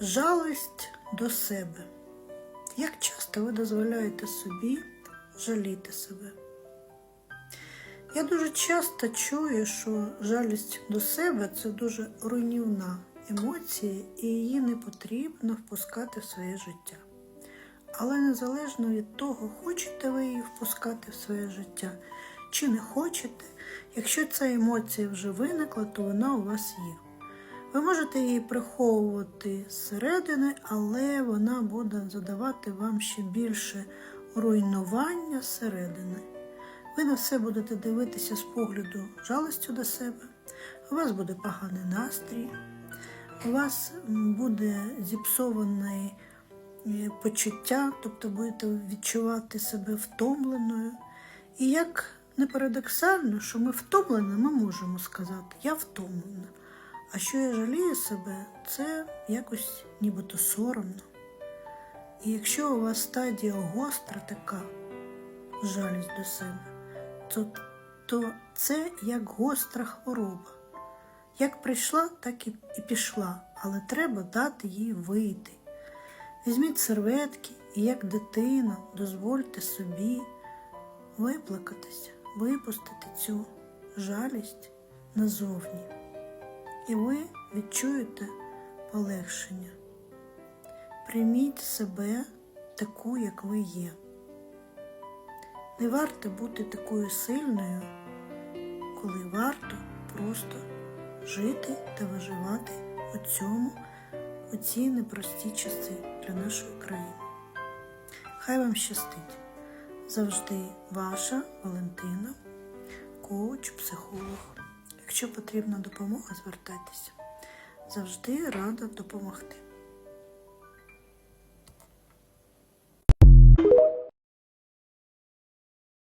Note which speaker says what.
Speaker 1: Жалость до себе. Як часто ви дозволяєте собі жаліти себе? Я дуже часто чую, що жалість до себе це дуже руйнівна емоція, і її не потрібно впускати в своє життя. Але незалежно від того, хочете ви її впускати в своє життя чи не хочете, якщо ця емоція вже виникла, то вона у вас є. Ви можете її приховувати зсередини, але вона буде задавати вам ще більше руйнування зсередини. Ви на все будете дивитися з погляду жалостю до себе, у вас буде поганий настрій, у вас буде зіпсоване е, почуття, тобто будете відчувати себе втомленою. І як не парадоксально, що ми втомлені, ми можемо сказати, я втомлена. А що я жалію себе, це якось нібито соромно. І якщо у вас стадія гостра така жалість до себе, то, то це як гостра хвороба. Як прийшла, так і, і пішла, але треба дати їй вийти. Візьміть серветки і як дитина дозвольте собі виплакатися, випустити цю жалість назовні. І ви відчуєте полегшення. Прийміть себе таку, як ви є. Не варто бути такою сильною, коли варто просто жити та виживати у цьому, у ці непрості часи для нашої країни. Хай вам щастить! Завжди ваша Валентина, коуч, психолог. Якщо потрібна допомога, звертайтеся. Завжди рада допомогти.